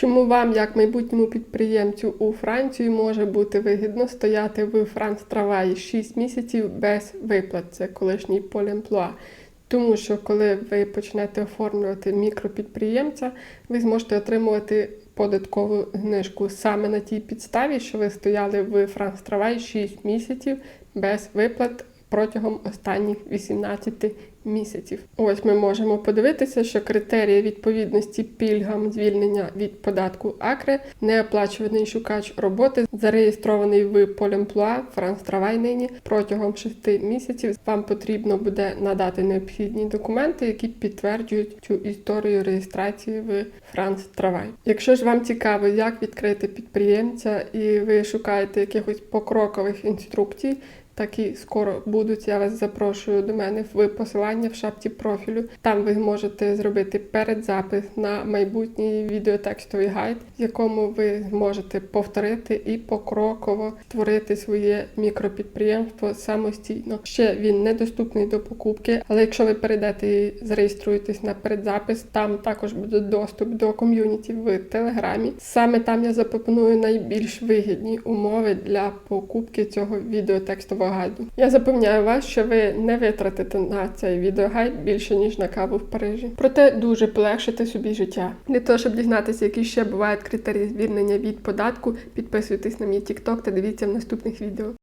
Чому вам, як майбутньому підприємцю у Франції, може бути вигідно стояти в Франц Траваї 6 місяців без виплат? Це колишній полемплуа. Тому що коли ви почнете оформлювати мікропідприємця, ви зможете отримувати податкову знижку саме на тій підставі, що ви стояли в Франц Травай 6 місяців без виплат протягом останніх 18 місяців. Ось ми можемо подивитися, що критерії відповідності пільгам звільнення від податку АКРЕ неоплачуваний шукач роботи, зареєстрований в Полемплуа Травай нині протягом 6 місяців. Вам потрібно буде надати необхідні документи, які підтверджують цю історію реєстрації в Франс Травай. Якщо ж вам цікаво, як відкрити підприємця, і ви шукаєте якихось покрокових інструкцій. Такі скоро будуть. Я вас запрошую до мене в посилання в шапці профілю. Там ви зможете зробити передзапис на майбутній відеотекстовий гайд, в якому ви зможете повторити і покроково створити своє мікропідприємство самостійно. Ще він недоступний до покупки, але якщо ви перейдете і зареєструєтесь на передзапис, там також буде доступ до ком'юніті в Телеграмі. Саме там я запропоную найбільш вигідні умови для покупки цього відеотекстового гайду. Я запевняю вас, що ви не витратите на цей відеогайд більше ніж на каву в Парижі. Проте дуже полегшите собі життя. Для того, щоб дізнатися, які ще бувають критерії звільнення від податку, підписуйтесь на мій TikTok та дивіться в наступних відео.